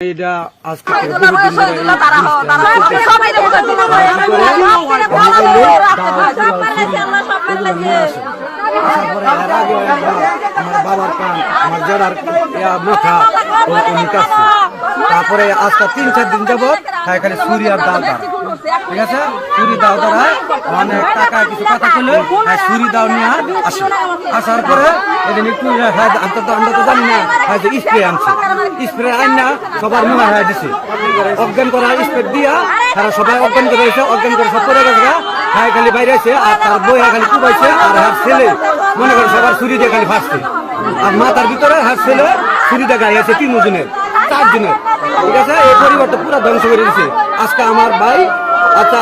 এটা আজকে আমার বাবার কান আমার জড়ার মাথা ও উনি কাটছে তারপরে আজকে তিন, চার দিন যাব তাই খালি ছুরি আর দাও দাও। ঠিক আছে? ছুরি দাও দ্বারা অনেক টাকা কিছু কথা তাই ছুরি দাও নিয়ে আসে। আসার পরে এদিন একটু আমরা তো আমরা তো জানি না হ্যাঁ স্প্রে আনছে। স্প্রে আন না সবার মুখে হ্যাঁ দিছে। অজ্ঞান করা স্প্রে দিয়া তারা সবাই অজ্ঞান করে এসে অজ্ঞান করে সব করে গেছে হ্যাঁ খালি বাইরে আছে আর তার বই খালি কুবাইছে আর হ্যাঁ ছেলে। মনে করে সবার ছুরি দিয়ে খালি ফাঁসছে। আর মাথার ভিতরে হ্যাঁ ছেলে ছুরি দিয়ে গাড়ি আছে তিন জনের চার জনের ঠিক আছে? এই পরিবারটা পুরো ধ্বংস করে দিছে। আজকে আমার ভাই আচ্ছা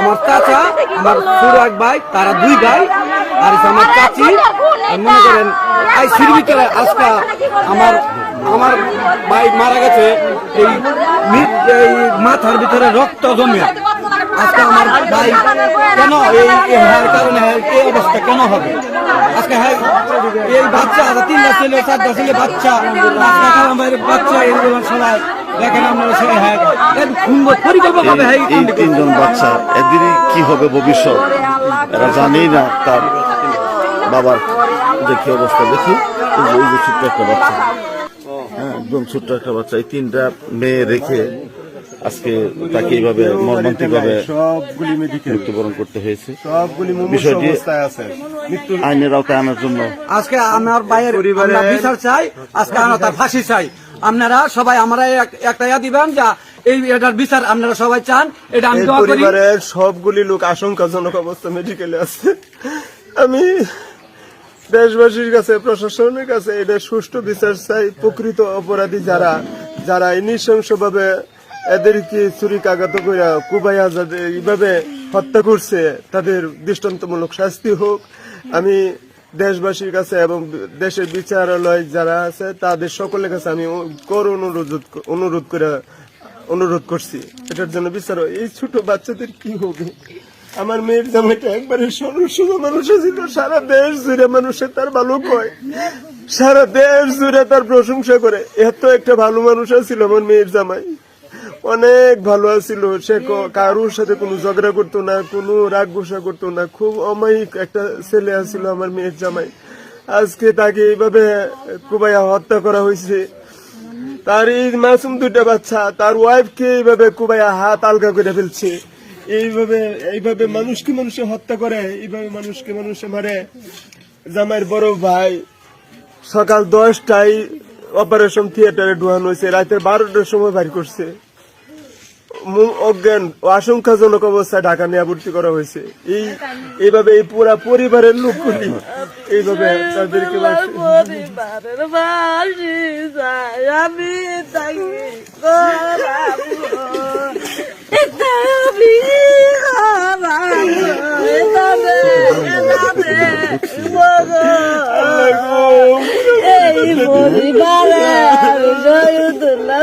আমার চাচা, আমার ছোট এক ভাই, তারা দুই ভাই, আর আমার চাচি। মনে করেন, এই সিঁড়ির ভিতরে আজকে আমার আমার ভাই মারা গেছে। এই মাথার ভিতরে রক্ত জমে। আজকে আমার ভাই কেন এই এই হ্যার কারণে হ্যাঁ এই অবস্থা কেন হবে? আজকে হ্যাঁ এই বাচ্চা আছে তিনটা ছেলে চারটা ছেলে বাচ্চা। বাচ্চা এইগুলো সবাই দেখেন আপনারা সে হ্যাঁ পরিকল্পনা এই- এই তিনজন বাচ্চা এদেরই কি হবে ভবিষ্যৎ? এরা জানেই না তার বাবার যে কি অবস্থা। দেখি এই যে ছোট্ট একটা বাচ্চা। হ্যাঁ একদম ছোট্ট একটা বাচ্চা। এই তিনটা মেয়ে রেখে আজকে তাকে এইভাবে মর্মান্তিক ভাবে সবগুলি মেডিকেল মৃত্যুবরণ করতে হয়েছে। সবগুলি বিষয়টি- অবস্থায় আছে। মৃত্যুর আইনের আওতায় আনার জন্য। আজকে আমার ভাইয়ের পরিবারের- বিচার চাই আজকে আমরা তার ফাঁসি চাই। আপনারা সবাই আমরা একটা ইয়া দিবেন যা এই এটার বিচার আপনারা সবাই চান এটা আমি দোয়া করি। পরিবারের সবগুলি লোক আশঙ্কাজনক অবস্থা মেডিকেলে আছে। আমি দেশবাসীর কাছে প্রশাসনের কাছে এটা সুষ্ঠু বিচার চাই। প্রকৃত অপরাধী যারা যারা এই নৃশংসভাবে এদেরকে চুরি কাগাত কইরা কুবাইয়া যাদের এইভাবে হত্যা করছে, তাদের দৃষ্টান্তমূলক শাস্তি হোক। আমি দেশবাসীর কাছে এবং দেশের বিচারালয় যারা আছে, তাদের সকলের কাছে আমি কর অনুরোধ অনুরোধ করে অনুরোধ করছি। এটার জন্য বিচার। এই ছোট বাচ্চাদের কি হবে? আমার মেয়ের জামাইটা একবারে সোজা মানুষ ছিল সারা দেশ জুড়ে মানুষের তার ভালো কয়। সারা দেশ জুড়ে তার প্রশংসা করে। এত একটা ভালো মানুষ ছিল আমার মেয়ের জামাই। অনেক ভালো আছিল। সে কারোর সাথে কোনো ঝগড়া করতো না কোনো রাগ গোসা করতো না। খুব অমায়িক একটা ছেলে আছিল আমার মেয়ের জামাই। আজকে তাকে এইভাবে কুবাইয়া হত্যা করা হয়েছে। তার এই মাসুম দুইটা বাচ্চা তার ওয়াইফকে এইভাবে কুবাইয়া হাত আলগা করে ফেলছে। এইভাবে এইভাবে মানুষকে মানুষে হত্যা করে এইভাবে মানুষকে মানুষে মারে। জামাইয়ের বড় ভাই সকাল দশটায় অপারেশন থিয়েটারে ঢুয়ানো হয়েছে রাতের বারোটার সময় বাড়ি করছে। অজ্ঞান ও আশঙ্কাজনক অবস্থায় ঢাকা নিয়ে ভর্তি করা হয়েছে। এই এইভাবে এই পুরা পরিবারের লোকগুলি এইভাবে তাদেরকে পরিবারের বাসি যায় আমি তাকে করাবো এটা আমি করাবো এভাবে এভাবে বলো। এই পরিবারের শহীদুল্লাহ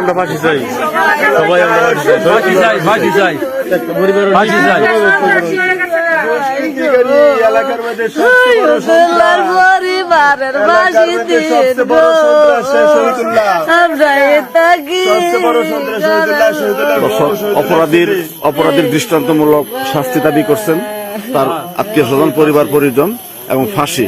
আমরা ফাঁসি চাই। সবাই আমরা ফাঁসি চাই। ফাঁসি চাই ফাঁসি চাই। অপরাধীর অপরাধীর দৃষ্টান্তমূলক শাস্তি দাবি করছেন তার আত্মীয় স্বজন পরিবার পরিজন এবং ফাঁসি।